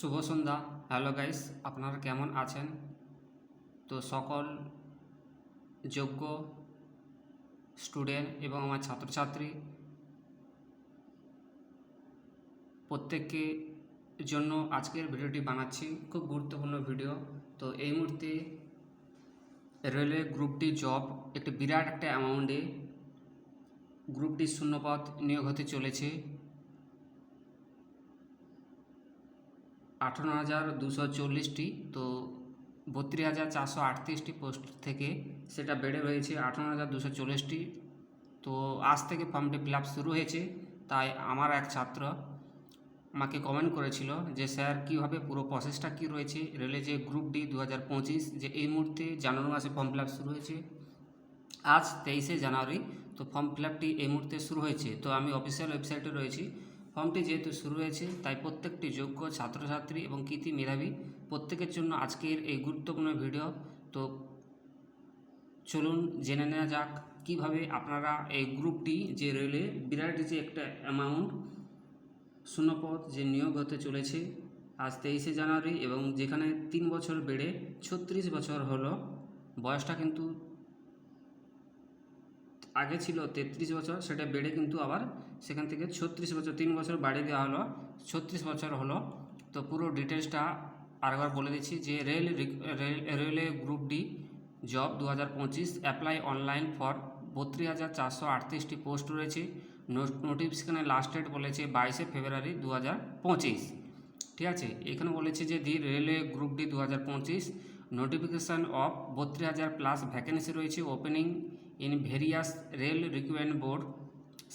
শুভ সন্ধ্যা। Hello guys, আপনারা কেমন আছেন? তো সকল যোগ্য স্টুডেন্ট এবং আমার ছাত্রছাত্রী, প্রত্যেককে জন্য আজকের ভিডিওটি বানাচ্ছি। খুব গুরুত্বপূর্ণ ভিডিও। তো এই মুহূর্তে রেলওয়ে গ্রুপ ডি জব, একটি বিরাট একটা অ্যামাউন্টে গ্রুপ ডি শূন্যপদ নিয়োগ হতে চলেছে। আঠারো হাজার দুশো চল্লিশটি, তো বত্রিশ হাজার চারশো আটত্রিশটি পোস্ট থেকে সেটা বেড়ে রয়েছে আঠারো হাজার দুশো চল্লিশটি। তো আজ থেকে ফর্মটি ফিল আপ শুরু হয়েছে, তাই আমার এক ছাত্র আমাকে কমেন্ট করেছিল যে, স্যার, কীভাবে পুরো প্রসেসটা কী রয়েছে? রেলে যে গ্রুপ ডি দু হাজার পঁচিশ, যে এই মুহূর্তে জানুয়ারি মাসে ফর্ম ফিল আপ শুরু হয়েছে। আজ তেইশে জানুয়ারি, তো ফর্ম ফিল আপটি এই মুহূর্তে শুরু হয়েছে। তো আমি অফিসিয়াল ওয়েবসাইটে রয়েছি। ফর্মটি যেহেতু শুরু হয়েছে, তাই প্রত্যেকটি যোগ্য ছাত্রছাত্রী এবং কৃতি মেধাবী প্রত্যেকের জন্য আজকের এই গুরুত্বপূর্ণ ভিডিও। তো চলুন জেনে নেওয়া যাক কীভাবে আপনারা এই গ্রুপটি যে রেলে বিরাট যে একটা অ্যামাউন্ট শূন্যপদ যে নিয়োগ হতে চলেছে আজ তেইশে জানুয়ারি এবং যেখানে তিন বছর বেড়ে ছত্রিশ বছর হলো, বয়সটা কিন্তু আগে ছিল তেত্রিশ বছর, সেটা বেড়ে কিন্তু আবার সেখান থেকে ছত্রিশ বছর, তিন বছর বাড়িয়ে দেওয়া হলো। ছত্রিশ বছর হলো। তো পুরো ডিটেলসটা আরেকবার বলে দিচ্ছি যে rail railway group D job দু হাজার পঁচিশ অ্যাপ্লাই অনলাইন ফর বত্রিশ হাজার চারশো আটত্রিশটি পোস্ট রয়েছে। নোটিফিকেশনের লাস্ট ডেট বলেছে বাইশে ফেব্রুয়ারি দু হাজার পঁচিশ। ঠিক আছে? এখানে বলেছে যে দি রেলওয়ে গ্রুপ ডি দু হাজার পঁচিশ নোটিফিকেশান অফ বত্রিশ হাজার প্লাস ভ্যাকেন্সি রয়েছে opening in various rail recruitment board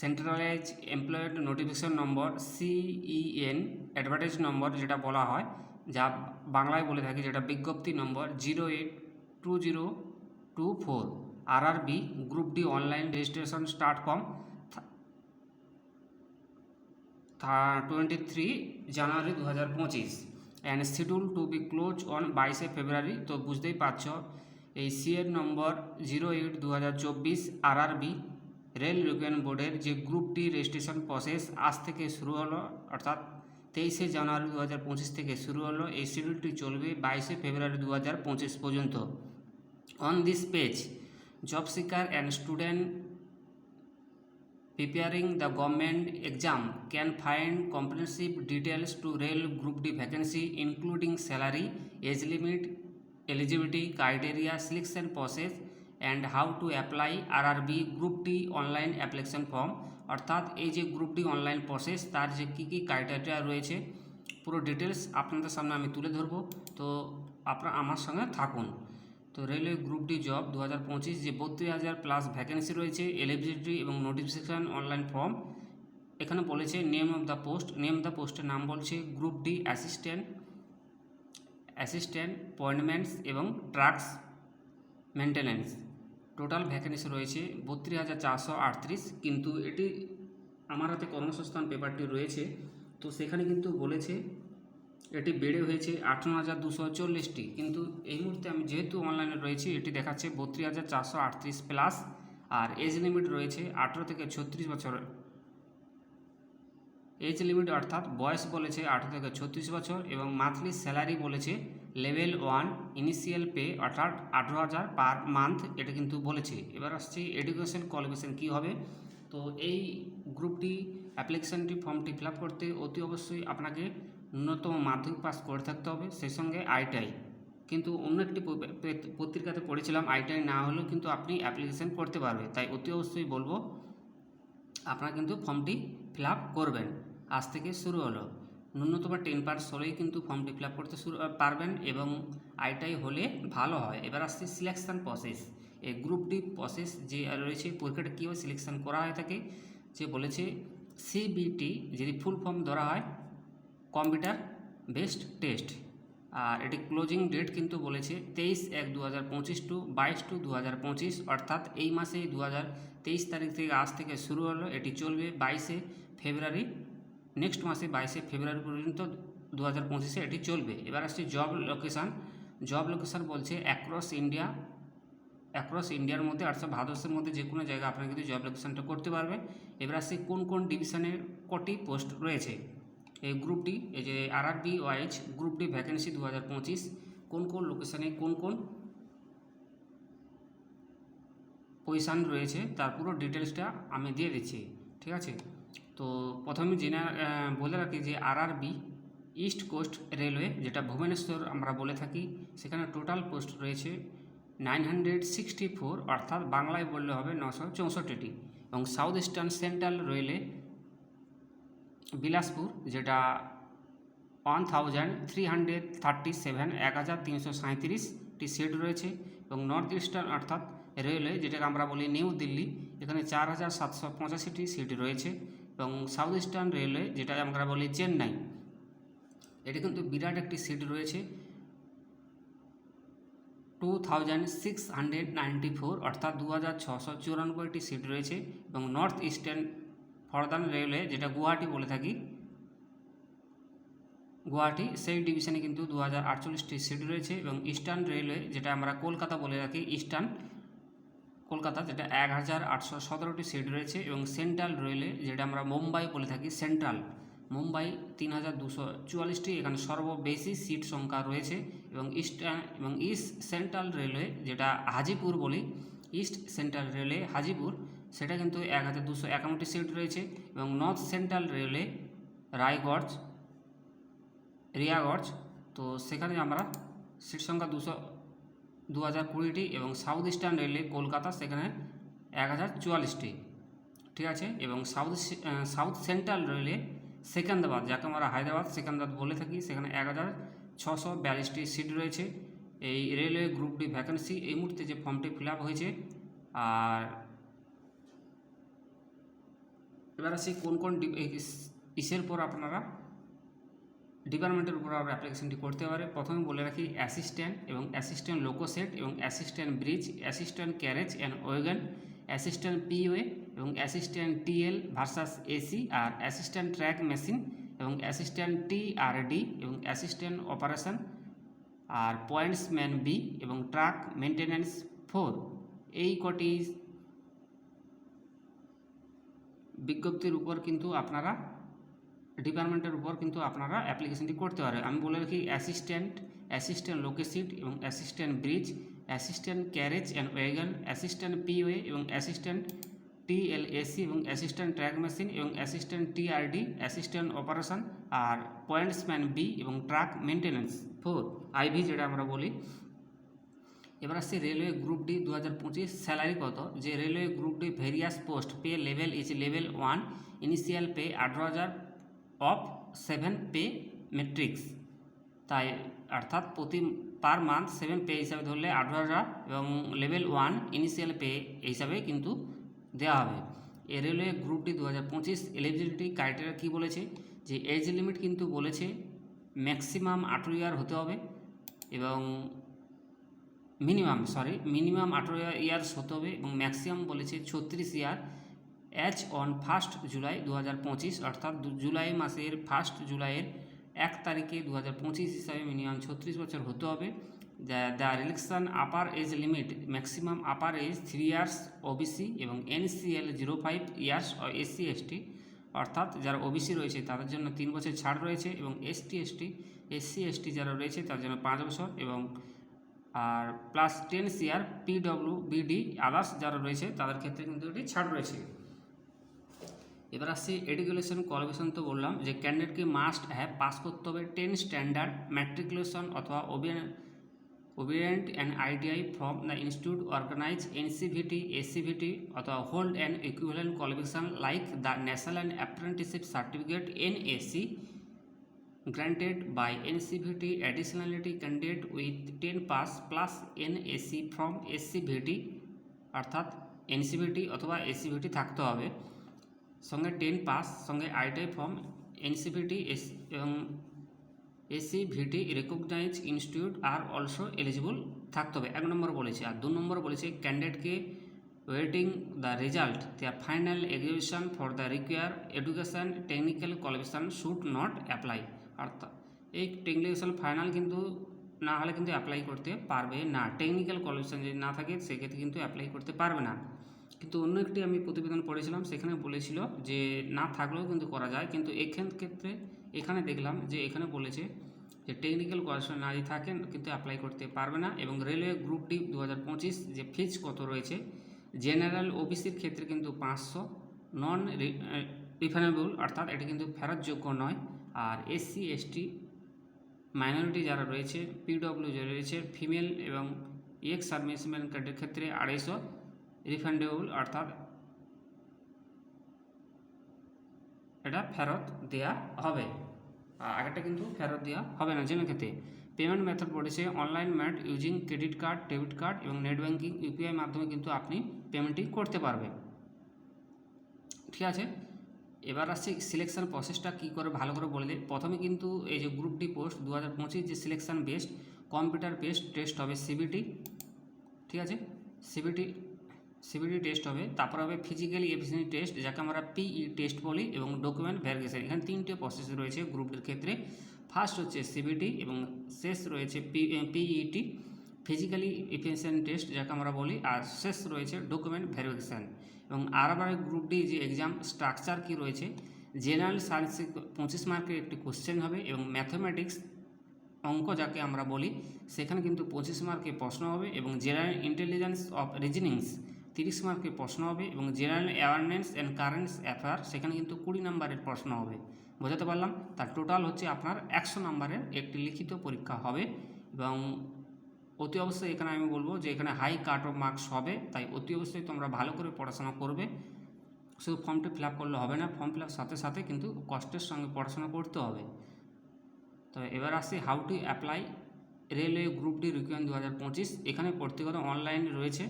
centralized employed notification number CEN advertise number যেটা বলা হয়, যা বাংলায় বলে থাকি যেটা বিজ্ঞপ্তি number zero eight two zero two four R R B group D online registration start from twenty three January দু হাজার পঁচিশ and schedule to be close on বাইশে ফেব্রুয়ারি তো বুঝতেই পারছ। এই সিএর নম্বর জিরো এইট দু হাজার চব্বিশ আর আর বি রেল রিকুয়েন বোর্ডের যে গ্রুপ ডি রেজিস্ট্রেশন প্রসেস আজ থেকে শুরু হলো, অর্থাৎ তেইশে জানুয়ারি দু হাজার পঁচিশ থেকে শুরু হলো, এই শিডিউলটি চলবে বাইশে ফেব্রুয়ারি দু হাজার পঁচিশ পর্যন্ত। On this page job seeker and student preparing the government exam can find comprehensive details to rail group d vacancy, including salary, age limit eligibility criteria selection process, and how to apply rrb group d online application form. অর্থাৎ এই যে group D online process তার যে কী কী criteria রয়েছে, পুরো details আপনাদের সামনে আমি তুলে ধরবো। তো আপনারা আমার সঙ্গে থাকুন। তো রেলওয়ে গ্রুপ ডি জব দু হাজার পঁচিশ, যে বত্রিশ হাজার প্লাস ভ্যাকেন্সি রয়েছে এলিজিবিলিটি এবং নোটিফিকেশান অনলাইন ফর্ম এখানে বলেছে name of the post name the পোস্টের নাম বলছে group D assistant assistant appointments এবং ট্রাক্স মেনটেন্যান্স টোটাল ভ্যাকেন্সি রয়েছে বত্রিশ হাজার চারশো আটত্রিশ, কিন্তু এটি আমার হাতে কর্মসংস্থান পেপারটি রয়েছে, তো সেখানে কিন্তু বলেছে এটি বেড়ে হয়েছে আঠারো হাজার দুশো চল্লিশটি, কিন্তু এই মুহূর্তে আমি যেহেতু অনলাইনে রয়েছি, এটি দেখাচ্ছে বত্রিশ হাজার চারশো আটত্রিশ প্লাস, আর এজ লিমিট রয়েছে আঠেরো থেকে ছত্রিশ বছর এজ লিমিট অর্থাৎ বয়স বলেছে আঠেরো থেকে ছত্রিশ বছর এবং মান্থলি স্যালারি বলেছে লেভেল ওয়ান ইনিশিয়াল পে অর্থাৎ আঠেরো হাজার পার মান্থ এটা কিন্তু বলেছে। এবার আসছে এডুকেশন কোয়ালিফিকেশন কী হবে? তো এই গ্রুপটি অ্যাপ্লিকেশনটি ফর্মটি ফিল আপ করতে অতি অবশ্যই আপনাকে ন্যূনতম মাধ্যমিক পাস করে থাকতে হবে, সেই সঙ্গে আইটিআই কিন্তু অন্য একটি পত্রিকাতে পড়েছিলাম আইটিআই না হলেও কিন্তু আপনি অ্যাপ্লিকেশন করতে পারবে। তাই অতি অবশ্যই বলব, আপনারা কিন্তু ফর্মটি ফিল আপ করবেন। আজ থেকে শুরু হলো। ন্যূনতম টেন পার্স হলেই কিন্তু ফর্মটি ফিল আপ করতে শুরু পারবেন এবং আইটাই হলে ভালো হয়। এবার আসছে সিলেকশান প্রসেস। এই গ্রুপ ডি প্রসেস যে রয়েছে পরীক্ষাটা কীভাবে সিলেকশান করা হয়ে থাকে যে বলেছে সিবিটি যদি ফুল ফর্ম ধরা হয়, কম্পিউটার বেসড টেস্ট। আর এটি ক্লোজিং ডেট কিন্তু বলেছে তেইশ এক দু হাজার পঁচিশ টু বাইশ টু দু হাজার পঁচিশ, অর্থাৎ এই মাসে দু হাজার তেইশ তারিখ থেকে আজ থেকে শুরু হলো। এটি চলবে বাইশে ফেব্রুয়ারি নেক্সট মাসে বাইশে ফেব্রুয়ারি পর্যন্ত দু হাজার পঁচিশে এটি চলবে। এবার আসছে জব লোকেশান জব লোকেশান বলছে অ্যাক্রস ইন্ডিয়া অ্যাক্রস ইন্ডিয়ার মধ্যে অর্থাৎ ভারতবর্ষের মধ্যে যে কোনো জায়গায় আপনারা কিন্তু জব লোকেশানটা করতে পারবে এবার আসছে কোন কোন ডিভিশনের কটি পোস্ট রয়েছে? এই গ্রুপ ডি এই যে R R B wise group vacancy দু হাজার পঁচিশ। কোন কোন লোকেশানে কোন কোন পজিশান রয়েছে, তার পুরো ডিটেলসটা আমি দিয়ে দিচ্ছি। ঠিক আছে? তো প্রথমে জেনে বলে রাখি যে R R B east coast railway যেটা ভুবনেশ্বর আমরা বলে থাকি, সেখানে টোটাল পোস্ট রয়েছে নাইন হান্ড্রেড সিক্সটি ফোর অর্থাৎ বাংলায় বললে হবে নশো চৌষট্টিটি এবং south eastern central railway Bilaspur, যেটা one thousand three hundred thirty seven এক হাজার তিনশো সাঁত্রিশটি সিট রয়েছে এবং নর্থ ইস্টার্ন অর্থাৎ রেলওয়ে যেটাকে আমরা বলি নিউ দিল্লি এখানে চার হাজার সাতশো পঁচাশিটি সিট রয়েছে। এবং সাউথ ইস্টার্ন রেলওয়ে যেটা আমরা বলি চেন্নাই, এটি কিন্তু বিরাট একটি সিট রয়েছে। Two thousand six hundred ninety four অর্থাৎ দু হাজার ছশো চুরানব্বইটি সিট রয়েছে এবং নর্থ ইস্টার্ন ফরদার্ন রেলওয়ে যেটা গুয়াহাটি বলে থাকি, গুয়াহাটি, সেই ডিভিশনে কিন্তু দু হাজার আটচল্লিশটি সিট রয়েছে এবং ইস্টার্ন রেলওয়ে যেটা আমরা কলকাতা বলে রাখি ইস্টার্ন কলকাতা, যেটা এক হাজার আটশো সতেরোটি সিট রয়েছে এবং সেন্ট্রাল রেলওয়ে যেটা আমরা মুম্বাই বলে থাকি সেন্ট্রাল মুম্বাই তিন হাজার দুশো চুয়াল্লিশটি, এখানে সর্ববেশি সিট সংখ্যা রয়েছে এবং ইস্টার্ন এবং ইস্ট সেন্ট্রাল রেলওয়ে যেটা হাজিপুর বলি ইস্ট সেন্ট্রাল রেলওয়ে হাজিপুর, সেটা কিন্তু এক হাজার দুশো একান্নটি সিট রয়েছে এবং নর্থ সেন্ট্রাল রেলওয়ে রায়গঞ্জ, রিয়াগঞ্জ, তো সেখানে আমরা সিট সংখ্যা দুশো দু হাজার কুড়িটি এবং সাউথ ইস্টার্ন রেলওয়ে কলকাতা সেখানে এক হাজার চুয়াল্লিশটি। ঠিক আছে? এবং south south central railway Secunderabad, যাকে আমরা হায়দ্রাবাদ, সেকেন্দ্রাবাদ বলে থাকি, সেখানে এক হাজার ছশো বিয়াল্লিশটি সিট রয়েছে। এই রেলওয়ে গ্রুপ ডি ভ্যাকেন্সি এই মুহূর্তে যে ফর্মটি ফিল হয়েছে, আর এবার আসি কোন কোন ইসের পর আপনারা ডিপার্টমেন্টের উপর আমরা অ্যাপ্লিকেশনটি করতে পারে। প্রথমে বলে রাখি অ্যাসিস্ট্যান্ট এবং অ্যাসিস্ট্যান্ট লোকোসেট এবং assistant bridge assistant carriage and wagon assistant P way এবং অ্যাসিস্ট্যান্ট টিএল ভার্সাস এসি আর অ্যাসিস্ট্যান্ট ট্র্যাক মেশিন এবং অ্যাসিস্ট্যান্ট টিআরডি এবং অ্যাসিস্ট্যান্ট অপারেশন আর পয়েন্টসম্যান বি এবং ট্রাক মেনটেন্যান্স ফোর এই কটি বিজ্ঞপ্তির উপর কিন্তু আপনারা ডিপার্টমেন্টের উপর কিন্তু আপনারা অ্যাপ্লিকেশনটি করতে পারে আমি বলে রাখি অ্যাসিস্ট্যান্ট অ্যাসিস্ট্যান্ট লোকেসিট এবং assistant bridge assistant carriage and wagon assistant P way এবং অ্যাসিস্ট্যান্ট টিএলএসি এবং অ্যাসিস্ট্যান্ট ট্র্যাক মেশিন এবং অ্যাসিস্ট্যান্ট টিআরডি অ্যাসিস্ট্যান্ট অপারেশন আর পয়েন্টসম্যান বি এবং track maintenance four I V যেটা আমরা বলি। এবার আসছে রেলওয়ে গ্রুপ ডি দু হাজার পঁচিশ স্যালারি কত? যে railway group D various post pay level is level one initial pay আঠারো হাজার অফ সেভেন পে মেট্রিক্স তাই অর্থাৎ প্রতি পার মান্থ সেভেন পে হিসাবে ধরলে আঠারো হাজার এবং লেভেল ওয়ান ইনিশিয়াল পে হিসাবে কিন্তু দেওয়া হবে। এ রেলওয়ে গ্রুপ ডি দু হাজার পঁচিশ এলিজিবিলিটি ক্রাইটেরিয়া কী বলেছে? যে এজ লিমিট কিন্তু বলেছে ম্যাক্সিমাম আঠেরো ইয়ার হতে হবে এবং মিনিমাম সরি মিনিমাম আঠেরো ইয়ার্স হতে হবে এবং ম্যাক্সিমাম বলেছে ছত্রিশ year as on first July দু হাজার পঁচিশ, অর্থাৎ জুলাই মাসের ফার্স্ট জুলাইয়ের এক তারিখে দু হাজার পঁচিশ হিসাবে মিনিমাম ছত্রিশ বছর হতে হবে। The relaxation upper age limit maximum upper age three years OBC এবং NCL zero five years SC ST অর্থাৎ যারা ওবিসি রয়েছে তাদের জন্য তিন বছর ছাড় রয়েছে এবং এসটি এসটি এসসি এসটি যারা রয়েছে তার জন্য পাঁচ বছর এবং, আর plus ten CR PW BD others যারা রয়েছে তাদের ক্ষেত্রে কিন্তু এটি ছাড় রয়েছে। এবার আসছি এডুকেশন কোয়ালিফিকেশন তো বললাম যে ক্যান্ডিডেটকে মাস্ট হ্যাভ পাস করতে হবে টেন স্ট্যান্ডার্ড ম্যাট্রিকুলেশন অথবা obedient and ITI from the institute organize NCVT SCVT অথবা hold and equivalent qualification like the national and apprenticeship certificate NAC granted by NCVT additionality candidate with 10 pass plus NAC from SCVT অর্থাৎ NCVT অথবা SCVT থাকতে হবে। সঙ্গে ten pass, সঙ্গে ITI from NCVT S, এবং SCVT recognise institute আর also eligible থাকতে হবে। এক নম্বর বলেছে, আর দু নম্বর বলেছে ক্যান্ডিডেটকে waiting the result their final exhibition for the require education technical qualification should not apply অর্থাৎ এই টেকনিক্যাল ফাইনাল কিন্তু না হলে কিন্তু অ্যাপ্লাই করতে পারবে না। টেকনিক্যাল কোয়ালিফিকেশন যদি না থাকে, সেক্ষেত্রে কিন্তু অ্যাপ্লাই করতে পারবে না। কিন্তু অন্য একটি আমি প্রতিবেদন পড়েছিলাম, সেখানে বলেছিল যে না থাকলেও কিন্তু করা যায়। কিন্তু এখান ক্ষেত্রে এখানে দেখলাম যে এখানে বলেছে যে টেকনিক্যাল কোয়ালিফিকেশন না যদি থাকেন কিন্তু অ্যাপ্লাই করতে পারবে না এবং রেলওয়ে গ্রুপ ডি দু হাজার পঁচিশ যে ফিজ কত রয়েছে জেনারেল ওবিসির ক্ষেত্রে কিন্তু পাঁচশো নন রিফানেবল অর্থাৎ এটা কিন্তু ফেরতযোগ্য নয়। আর এসসি এসটি মাইনরিটি যারা রয়েছে পিডব্লিউ যারা রয়েছে ফিমেল এবং এক্স কার্ডের ক্ষেত্রে আড়াইশো রিফান্ডেবল অর্থাৎ এটা ফেরত দেয়া হবে। আর আগেরটা কিন্তু ফেরত দেওয়া হবে না। জেনে ক্ষেত্রে পেমেন্ট মেথড পড়েছে online mode using credit card debit card এবং নেট ব্যাঙ্কিং ইউপিআই মাধ্যমে কিন্তু আপনি পেমেন্টটি করতে পারবেন। ঠিক আছে? এবার আসছে সিলেকশন প্রসেসটা কী করে ভালো করে বলে দিই প্রথমে কিন্তু এই যে গ্রুপ ডি পোস্ট দু হাজার পঁচিশ যে selection based computer based test হবে সিবিটি ঠিক আছে? সিবিটি সিবিটি টেস্ট হবে, তারপর হবে ফিজিক্যালি এফিসিয়েন্সি টেস্ট যাকে আমরা পিই টেস্ট বলি এবং ডকুমেন্ট ভেরিফিকেশন এখানে তিনটে প্রসেস রয়েছে গ্রুপের ক্ষেত্রে। ফার্স্ট হচ্ছে সিবিটি এবং শেষ রয়েছে পিইটি ফিজিক্যালি এফিসিয়েন্সি টেস্ট যাকে আমরা বলি, আর শেষ রয়েছে ডকুমেন্ট ভেরিফিকেশান এবং আরবার গ্রুপ ডি যে এক্সাম স্ট্রাকচার কি রয়েছে জেনারেল সায়েন্সে পঁচিশ মার্কের একটি কোশ্চেন হবে এবং ম্যাথমেটিক্স অঙ্ক যাকে আমরা বলি, সেখানে কিন্তু পঁচিশ মার্কে প্রশ্ন হবে এবং জেনারেল ইন্টেলিজেন্স অফ রিজনিংস তিরিশ মার্কে প্রশ্ন হবে এবং general awareness and currents affair, সেখানে কিন্তু কুড়ি নম্বরের প্রশ্ন হবে। বোঝাতে পারলাম? তার টোটাল হচ্ছে আপনার একশো নম্বরের একটি লিখিত পরীক্ষা হবে এবং অতি অবশ্যই এখানে আমি বলব যে এখানে হাই কাট অফ মার্কস হবে, তাই অতি অবশ্যই তোমরা ভালো করে পড়াশোনা করবে। শুধু ফর্মটি ফিল আপ করলে হবে না ফর্ম ফিল আপ সাথে সাথে কিন্তু কষ্টের সঙ্গে পড়াশোনা করতে হবে। তো এবার আসি how to apply railway group D requirement দু হাজার পঁচিশ, এখানে পড়তে গেলে অনলাইন রয়েছে।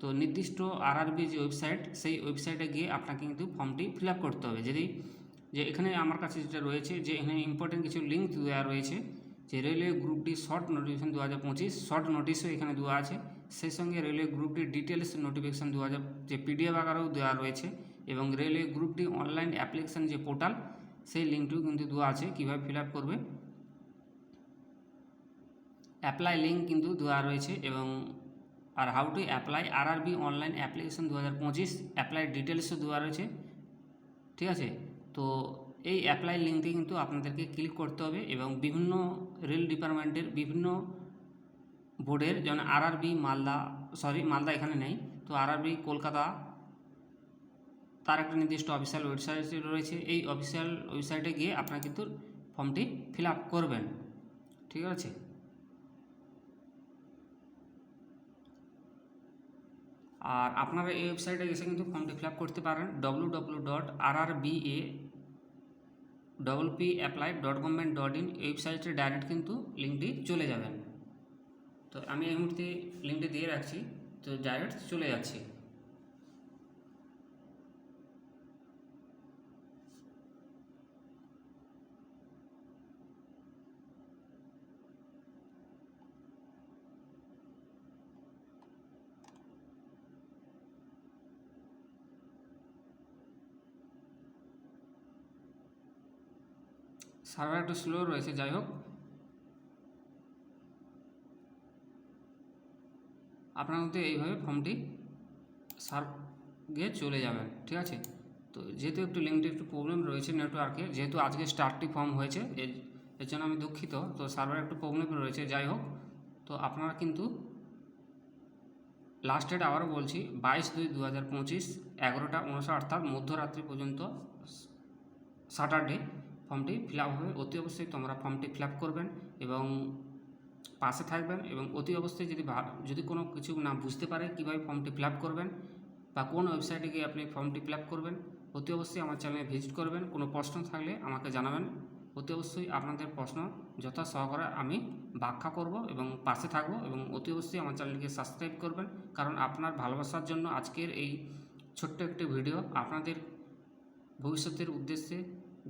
তো নির্দিষ্ট আরআরবি যে ওয়েবসাইট সেই ওয়েবসাইটে গিয়ে আপনাকে কিন্তু ফর্মটি ফিল করতে হবে। যদি যে এখানে আমার কাছে যেটা রয়েছে, যে এখানে ইম্পর্টেন্ট কিছু লিঙ্ক দেওয়া রয়েছে, যে রেলওয়ে গ্রুপটি শর্ট নোটিফিকেশন দু হাজার পঁচিশ শর্ট নোটিশও এখানে দেওয়া আছে। সেই সঙ্গে railway group D details notification দু হাজার যে পিডিএফ আকারেও দেওয়া রয়েছে এবং রেলওয়ে গ্রুপটি অনলাইন অ্যাপ্লিকেশান যে পোর্টাল সেই লিঙ্কটিও কিন্তু দেওয়া আছে, কীভাবে ফিল করবে। অ্যাপ্লাই লিঙ্ক কিন্তু দেওয়া রয়েছে এবং আর how to apply RRB online application দু হাজার পঁচিশ অ্যাপ্লাই ডিটেলসও দেওয়া রয়েছে, ঠিক আছে? তো এই অ্যাপ্লাই লিঙ্কে কিন্তু আপনাদেরকে ক্লিক করতে হবে এবং বিভিন্ন রেল ডিপার্টমেন্টের বিভিন্ন বোর্ডের যেমন আরআরবি মালদা সরি মালদা এখানে নেই। তো আরআরবি কলকাতা, তার একটা নির্দিষ্ট অফিসিয়াল ওয়েবসাইট রয়েছে। এই অফিসিয়াল ওয়েবসাইটে গিয়ে আপনারা কিন্তু ফর্মটি ফিল আপ করবেন, ঠিক আছে? আর আপনারা এই ওয়েবসাইটে এসে কিন্তু ফর্মটি ফিল আপ করতে পারেন W W dot R R B A double P apply dot government dot in ওয়েবসাইটে ডাইরেক্ট কিন্তু লিঙ্কটি চলে যাবেন। তো আমি এই মুহূর্তে লিঙ্কটি দিয়ে রাখছি, তো ডাইরেক্ট চলে যাচ্ছি। সার্ভার একটু স্লো রয়েছে, যাই হোক। আপনার মধ্যে এইভাবে ফর্মটি সার্ভ চলে যাবেন, ঠিক আছে? তো যেহেতু একটু লিঙ্কটি একটু প্রবলেম রয়েছে নেটওয়ার্কে যেহেতু আজকে স্টার্টটি ফর্ম হয়েছে, এর জন্য আমি দুঃখিত, তো সার্ভার একটু প্রবলেম রয়েছে, যাই হোক। তো আপনারা কিন্তু লাস্ট ডেট আবারও বলছি, বাইশ দুই দু হাজার পঁচিশ, এগারোটা উনষাট অর্থাৎ মধ্যরাত্রি পর্যন্ত স্যাটারডে ফর্মটি ফিল হবে। অতি অবশ্যই তোমরা ফর্মটি ফিল করবেন এবং পাশে থাকবেন এবং অতি অবশ্যই যদি যদি কোনো কিছু না বুঝতে পারে কীভাবে ফর্মটি ফিল করবেন বা কোন ওয়েবসাইটে গিয়ে আপনি ফর্মটি ফিল করবেন, অতি অবশ্যই আমার চ্যানেলে ভিজিট করবেন। কোনো প্রশ্ন থাকলে আমাকে জানাবেন। অতি অবশ্যই আপনাদের প্রশ্ন যথা সহকারে আমি ব্যাখ্যা করব এবং পাশে থাকব এবং অতি অবশ্যই আমার চ্যানেলকে সাবস্ক্রাইব করবেন। কারণ আপনার ভালোবাসার জন্য আজকের এই ছোট্ট একটি ভিডিও আপনাদের ভবিষ্যতের উদ্দেশ্যে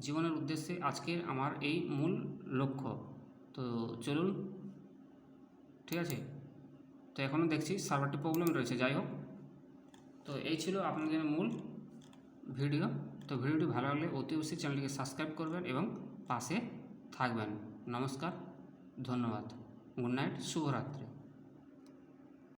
জীবনের উদ্দেশ্যে আজকের আমার এই মূল লক্ষ্য। তো চলুন, ঠিক আছে? তো এখনও দেখছি সার্ভারটি প্রবলেম রয়েছে, যাই হোক। তো এই ছিল আপনাদের মূল ভিডিও। তো ভিডিওটি ভালো লাগলে অতি অবশ্যই চ্যানেলটিকে সাবস্ক্রাইব করবেন এবং পাশে থাকবেন। নমস্কার, ধন্যবাদ। গুড নাইট, শুভরাত্রি।